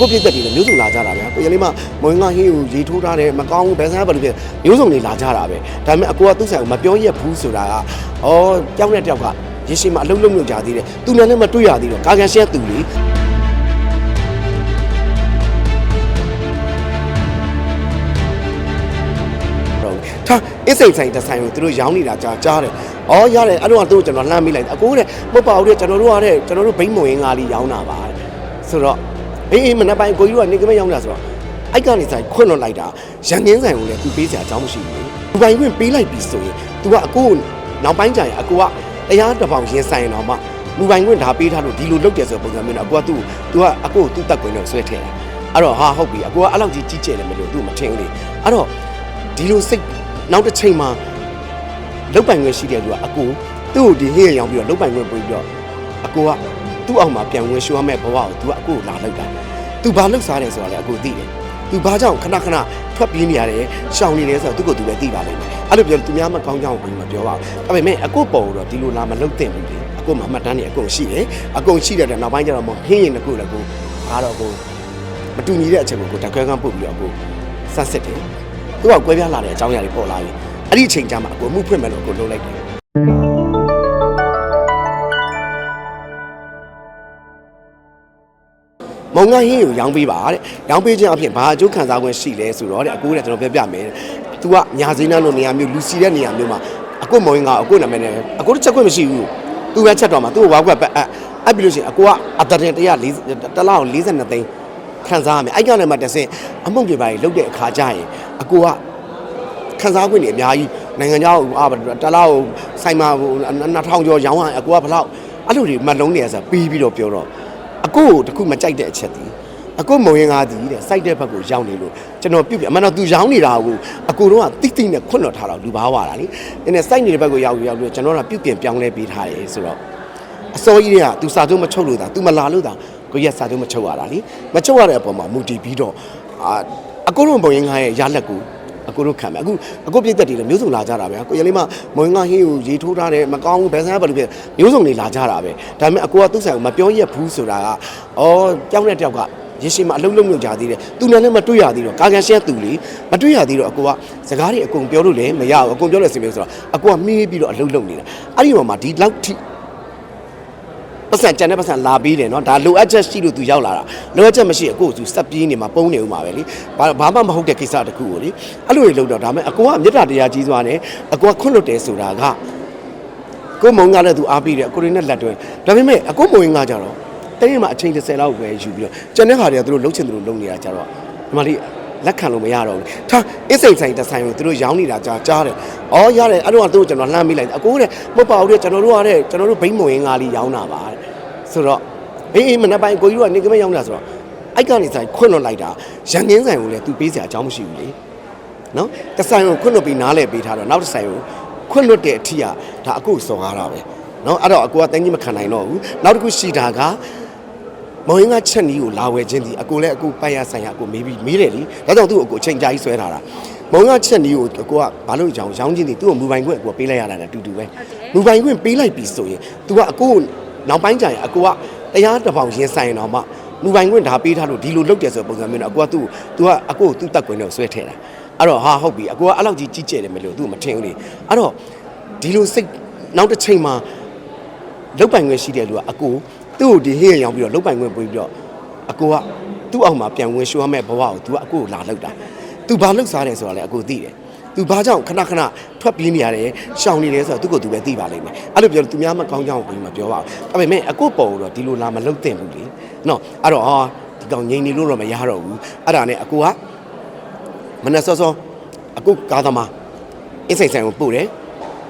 အခုပြည့်သက်တွေလည်းမျိုးစုံလာကြတာဗျာကိုရလေးမမွေးငါဟင်းကိုရေထိုးထားတယ်မကောင်းဘူးဘယ်ဆန်းဘာလို့ဖြစ်မျိုးစုံတွေလာကြတာပဲဒါပေမဲ့အကိုကသူ့ဆိုင်ကိုမပြောရက်ဘူးဆိုတာကဩကြောက်တဲ့တယောက်ကရေရှိမှအလုံးလုံးလုံးကြသေးတယ်သူနဲ့လည်းမတွေ့ရသေးတော့ကာကန်ရှက်သူလေတော့ထားအစ်စိန်ဆိုင်တစ်ဆိုင်ကိုသူတို့ရောင်းနေတာကြားကြားတယ်။အော်ရတယ်အဲ့တော့သူတို့ကျွန်တော်လှမ်းမိလိုက်တယ်။အကိုတဲ့မဟုတ်ပါဘူးတဲ့ကျွန်တော်တို့ကတဲ့ကျွန်တော်တို့ဘိန်းမဝင်ငါလေးရောင်းတာပါတဲ့။ဆိုတော့ အေးအေးမနေ့ပိုင်းကိုကြီးတို့ကနေကမရောင်းတာဆိုတော့အိုက်ကနေဆိုင်ခွင့်လွတ်လိုက်တာရန်ကင်းဆိုင်ကိုလည်းသူပေးစရာအကြောင်းမရှိဘူး။လူပိုင်ခွင့်ပေးလိုက်ပြီဆိုရင် तू ကအကိုကိုနောက်ပိုင်းကျရင်အကိုကတရားတစ်ပေါင်ရင်ဆိုင်တော့မှလူပိုင်ခွင့်ဒါပေးထားလို့ဒီလိုလုပ်တယ်ဆိုတဲ့ပုံစံမျိုးနဲ့အကိုကသူ့ तू ကအကိုကိုသူ့တက်ခွင့်တော့ဆွဲထည့်တယ်။အဲ့တော့ဟာဟုတ်ပြီအကိုကအဲ့လောက်ကြီးကြီးကျယ်တယ်မလို့သူ့မထင်ဘူးလေ။အဲ့တော့ဒီလိုစိတ်နောက်တစ်ချိန်မှာလုတ်ပိုင်ခွင့်ရှိတဲ့လူကအကိုသူ့ကိုဒီဟင်းရရောင်ပြီးတော့လုတ်ပိုင်ခွင့်ပေးပြီးတော့အကိုက သူ့အောက်မှာပြန်ဝင်ရှူရမယ့်ဘဝကိုသူကအကိုကိုလာလောက်တာသူဘာလောက်စားတယ်ဆိုတာလည်းအကိုသိတယ်သူဘာကြောင့်ခဏခဏထွက်ပြေးနေရတယ်ရှောင်နေတယ်ဆိုတော့သူ့ကိုသူပဲသိပါလိမ့်မယ်အဲ့လိုပြောသူများမကောင်းကြောင်းကိုမပြောပါဘူးဒါပေမဲ့အကိုပေါ်တော့ဒီလိုလာမလုတ်သင့်ဘူးလေအကိုမှအမှတ်တမ်းနေအကုန်ရှိတယ်အကုန်ရှိတဲ့အတွက်နောက်ပိုင်းကျတော့မဟင်းရင်တစ်ခုလည်းကိုအားတော့ကိုမတူညီတဲ့အချက်ကိုကိုတခွဲကန်းပုတ်ပြီးတော့ကိုစက်စစ်တယ်သူကကွဲပြားလာတဲ့အကြောင်းအရာတွေပေါ်လာပြီအဲ့ဒီအချိန်ကျမှအကိုမှုဖွင့်မယ်လို့အကိုလုပ်လိုက်တယ် မုံငါဟင်းကိုရောင်းပေးပါတဲ့ရောင်းပေးခြင်းအပြင်ဘာအကျိုးခံစား권ရှိလဲဆိုတော့တဲ့အကိုတဲ့ကျွန်တော်ပြောပြမယ်တဲ့သူကညာစင်းနှန်းလိုနေရာမျိုးလူစီတဲ့နေရာမျိုးမှာအကိုမုံငါအကိုနာမည်နဲ့အကိုတစ်ချက်ခွင့်မရှိဘူးသူပဲချက်တော့မှာသူ့ကိုဝါကွက်ပတ်အပ်အပ်ပြီးလို့ရှိရင်အကိုကအတရင်140တလောက်42သိန်းခံစားရမယ်အဲ့ကနေမှတစ်ဆင့်အမှုန့်တွေပါလုတ်တဲ့အခါကျရင်အကိုကခန်းစားခွင့်တွေအများကြီးနိုင်ငံခြားကိုအာတလားကိုဆိုင်မှာဟို2000ကျော်ရောင်းရအကူကဘလောက်အဲ့လိုတွေမလုံးနေရဆိုပြီးပြီးတော့ပြောတော့ အကူကိုတခုမကြိုက်တဲ့အချက်တည်းအကူမုံရင်ကားတည်တဲ့စိုက်တဲ့ဘက်ကိုရောက်နေလို့ကျွန်တော်ပြုတ်ပြအမှန်တော့သူရောင်းနေတာကိုအကူတော့တိတိနဲ့ခွန့်လွတ်ထားတော့လူဘာဝတာလေနည်းနည်းစိုက်နေတဲ့ဘက်ကိုရောက်ရောက်လို့ကျွန်တော်ကပြုတ်ပြင်ပြောင်းလဲပေးထားတယ်ဆိုတော့အစောကြီးတွေကသူစာချုပ်မချုပ်လို့တာသူမလာလို့တာကိုရက်စာချုပ်မချုပ်ရတာလေမချုပ်ရတဲ့အပေါ်မှာမူတည်ပြီးတော့အာအကူတို့မုံရင်ကားရဲ့ရလက်ကို အကိုတို့ခံမယ်အခုအကိုပြည့်သက်တွေလည်းမျိုးစုံလာကြတာပဲကိုရလေးမမွေးငါဟင်းကိုရေထိုးထားတယ်မကောင်းဘူးဘယ်ဆန်းဘာလို့ဖြစ်မျိုးစုံတွေလာကြတာပဲဒါပေမဲ့အကိုကသူ့ဆိုင်ကိုမပြောရက်ဘူးဆိုတာကဩကြောက်တဲ့တယောက်ကရေရှိမှအလုံးလုံးလုံးကြသေးတယ်သူနဲ့လည်းမတွေ့ရသေးတော့ကာကန်ရှက်သူလေမတွေ့ရသေးတော့အကိုကစကားတွေအကုန်ပြောလို့လည်းမရဘူးအကုန်ပြောလို့စင်မျိုးဆိုတော့အကိုကမေးပြီးတော့အလုံးလုံးနေတာအဲ့ဒီမှာမှဒီလောက်ထိ ပတ်စံကြံတဲ့ပတ်စံလာပြီးတယ်နော်ဒါလိုအပ်ချက်ရှိလို့သူရောက်လာတာလိုအပ်ချက်မရှိအကိုကသူစက်ပြေးနေမှာပုံနေဦးမှာပဲလေဘာဘာမှမဟုတ်တဲ့ကိစ္စတစ်ခုကိုလေအဲ့လိုတွေလုပ်တော့ဒါမဲ့အကိုကမေတ္တာတရားကြီးစွာနဲ့အကိုကခွန့်လွတ်တယ်ဆိုတာကကိုမုံကလည်းသူအားပေးတယ်အကိုတွေနဲ့လက်တွဲဒါပေမဲ့အကိုမုံကကြတော့တနေ့မှအချိန်30လောက်ပဲယူပြီးတော့ကျန်တဲ့ခါတွေကသူတို့လှုပ်ချင်သူတို့လုပ်နေတာကြတော့ဒီမှာလေး လက်ခံလို့မရတော့ဘူးထားအစ်စိန်ဆိုင်တစ်ဆိုင်ကိုသူတို့ရောင်းနေတာကြားကြားတယ်။အော်ရတယ်အဲ့တော့သူတို့ကျွန်တော်လှမ်းမိလိုက်တယ်။အကိုတဲ့မဟုတ်ပါဘူးတဲ့ကျွန်တော်တို့ကတဲ့ကျွန်တော်တို့ဘိန်းမဝင်ငါလေးရောင်းတာပါတဲ့။ဆိုတော့အေးအေးမနေ့ပိုင်းကိုကြီးတို့ကနေကမရောင်းတာဆိုတော့အိုက်ကနေဆိုင်ခွင့်လွတ်လိုက်တာရန်ကင်းဆိုင်ကိုလည်းသူပေးစရာအကြောင်းမရှိဘူးလေ။နော်။တစ်ဆိုင်ကိုခွင့်လွတ်ပြီးနားလဲပေးထားတော့နောက်တစ်ဆိုင်ကိုခွင့်လွတ်တဲ့အထီးကဒါအကိုစော်ကားတာပဲ။နော်အဲ့တော့အကိုကတိုင်းကြီးမခံနိုင်တော့ဘူး။နောက်တစ်ခုရှိတာက မောင်ရင်းကချက်နီးကိုလာဝယ်ခြင်းဒီအကိုလည်းအကိုပိုင်ရဆိုင်ရအကိုမေးပြီးမေးတယ်လीဒါကြောင့်သူ့ကိုအကိုအချိန်ကြာကြီးဆွဲထားတာမောင်ရင်းကချက်နီးကိုအကိုကဘာလို့ကြောင်ရောင်းခြင်းဒီသူ့ကိုမူပိုင်ခွင့်အကိုပေးလိုက်ရတာနဲ့အတူတူပဲမူပိုင်ခွင့်ပေးလိုက်ပြီဆိုရင် तू ကအကိုကိုနောက်ပိုင်းကျရင်အကိုကတရားတစ်ပေါင်ရင်ဆိုင်တော့မှမူပိုင်ခွင့်ဒါပေးထားလို့ဒီလိုလုပ်တယ်ဆိုတဲ့ပုံစံမျိုးနဲ့အကိုကသူ့ तू ကအကိုကိုသူ့တက်ခွင့်နဲ့ဆွဲထည့်တာအဲ့တော့ဟာဟုတ်ပြီအကိုကအဲ့လောက်ကြီးကြီးကျယ်တယ်မလို့သူ့မထင်ဘူးလေအဲ့တော့ဒီလိုစိတ်နောက်တစ်ချိန်မှာလုတ်ပိုင်ခွင့်ရှိတဲ့လူကအကို သူ့ကိုဒီဟင်းရရောင်ပြီးတော့လုတ်ပိုင်ခွင့်ပေးပြီးတော့အကိုကသူ့အောက်မှာပြန်ဝင်ရှူရမယ့်ဘဝကို तू ကအကိုကိုလာလောက်တာ तू ဘာလောက်စားတယ်ဆိုတာလည်းအကိုသိတယ် तू ဘာကြောင့်ခဏခဏထွက်ပြေးနေရတယ်ရှောင်နေတယ်ဆိုတော့သူ့ကို तू ပဲသိပါလိမ့်မယ်အဲ့လိုပြောလို့ तू များမကောင်းကြောင်းကိုမပြောပါဘူးဒါပေမဲ့အကိုပေါ်တော့ဒီလိုလာမလုတ်သင့်ဘူးလေနော်အဲ့တော့ဟာဒီကောင်ငြိမ်နေလို့တော့မရတော့ဘူးအဲ့ဒါနဲ့အကိုကမနေ့စောစောအကိုကားသမားအင်းဆိုင်ဆိုင်ကိုပို့တယ်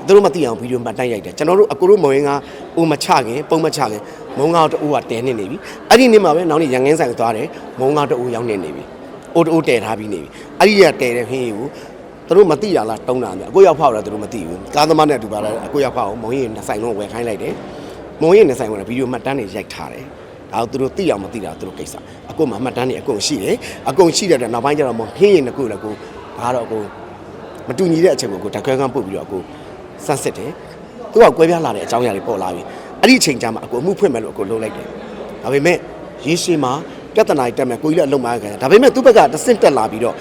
သူတို့မသိအောင်ဗီဒီယိုမှတိုက်ရိုက်တယ်ကျွန်တော်တို့အကိုတို့မဝင်ကအိုမချခင်ပုံမချခင်မုံငါတူကတဲနေနေပြီအဲ့ဒီနေ့မှာပဲနောက်နေ့ရန်ငင်းဆိုင်ကိုသွားတယ်မုံငါတူရောက်နေနေပြီအိုတူတဲထားပြီးနေပြီအဲ့ဒီကတဲတဲ့ဟင်းကိုသူတို့မသိရလားတုံးတာမြအကိုရောက်ဖောက်တယ်သူတို့မသိဘူးကားသမားနဲ့အတူပါလာအကိုရောက်ဖောက်အောင်မုံရင်နှစ်ဆိုင်လုံးဝယ်ခိုင်းလိုက်တယ်မုံရင်နှစ်ဆိုင်ကဗီဒီယိုမှတ်တမ်းတွေရိုက်ထားတယ်ဒါသူတို့သိအောင်မသိတာသူတို့ကိစ္စအကုန်မှမှတ်တမ်းတွေအကုန်ရှိတယ်အကုန်ရှိတဲ့အတွက်နောက်ပိုင်းကျတော့မဟင်းရင်တစ်ခုလည်းကိုဒါတော့ကိုမတူညီတဲ့အချက်ကိုကိုတခွဲကန်းပုတ်ပြီးတော့ကို စမ်းစစ်တယ်သူကကွဲပြားလာတဲ့အကြောင်းအရာတွေပေါ်လာပြီအဲ့ဒီအချိန်ကျမှအကိုအမှုဖွင့်မယ်လို့အကိုလုပ်လိုက်တယ်ဒါပေမဲ့ရေရှည်မှာပြဿနာကြီးတက်မယ်ကိုကြီးလည်းအလုံးမရခဲ့ဒါပေမဲ့သူ့ဘက်ကတဆင့်တက်လာပြီးတော့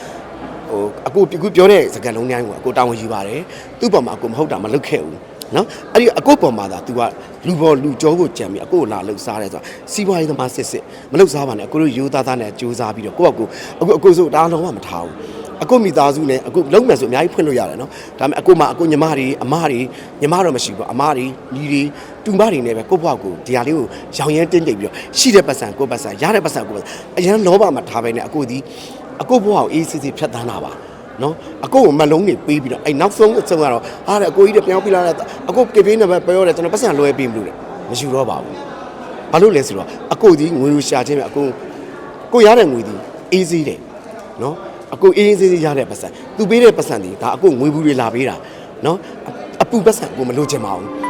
ဟိုအကိုအခုပြောတဲ့စကားလုံးတိုင်းကိုအကိုတောင်းဝင်ယူပါတယ်သူ့ပေါ်မှာအကိုမဟုတ်တာမလုပ်ခဲ့ဘူးနော်အဲ့ဒီအကိုပေါ်မှာသာ तू ကလူပေါ်လူကြောကိုကြံပြီးအကိုကိုလာလှုပ်ရှားတယ်ဆိုတာစီးပွားရေးသမားစစ်စစ်မလှုပ်ရှားပါနဲ့အကိုတို့ရိုးသားသားနဲ့ကြိုးစားပြီးတော့ကိုယ့်အကိုအခုအကိုဆိုဒါလုံးဝမထားဘူး အခုမိသားစုနဲ့အခုလုံးမယ်ဆိုအများကြီးဖွင့်လို့ရတယ်နော်ဒါပေမဲ့အခုမှအခုညီမတွေအမတွေညီမတော့မရှိဘူးအမတွေညီတွေတူမတွေနဲ့ပဲကိုယ့်ဘဝကိုဒီဟာလေးကိုရောင်ရဲတင်းတိတ်ပြီးတော့ရှိတဲ့ပတ်စံကိုယ့်ပတ်စံရတဲ့ပတ်စံကိုယ့်ပတ်စံအရန်လောဘမှာထားပဲနဲ့အခုဒီအခုဘဝကိုအေးစစ်စစ်ဖြတ်သန်းတာပါနော်အကိုကိုမလုံးနေပေးပြီးတော့အဲ့နောက်ဆုံးအဆုံးကတော့ဟာတဲ့အကိုကြီးတွေပြောင်းပြလာတဲ့အကိုကေပေးနေပဲပြောရတယ်ကျွန်တော်ပတ်စံလွှဲပေးမလို့တဲ့မရှိတော့ပါဘူးဘာလို့လဲဆိုတော့အကိုဒီငွေလိုရှာခြင်းပဲအကိုကိုရတဲ့ငွေဒီအေးစေးတယ်နော် အကိုအေးအေးဆေးဆေးရတဲ့ပတ်စံသူပေးတဲ့ပတ်စံဒီဒါအကိုငွေဘူးတွေလာပေးတာနော်အအပူပတ်စံကိုမလိုချင်ပါဘူး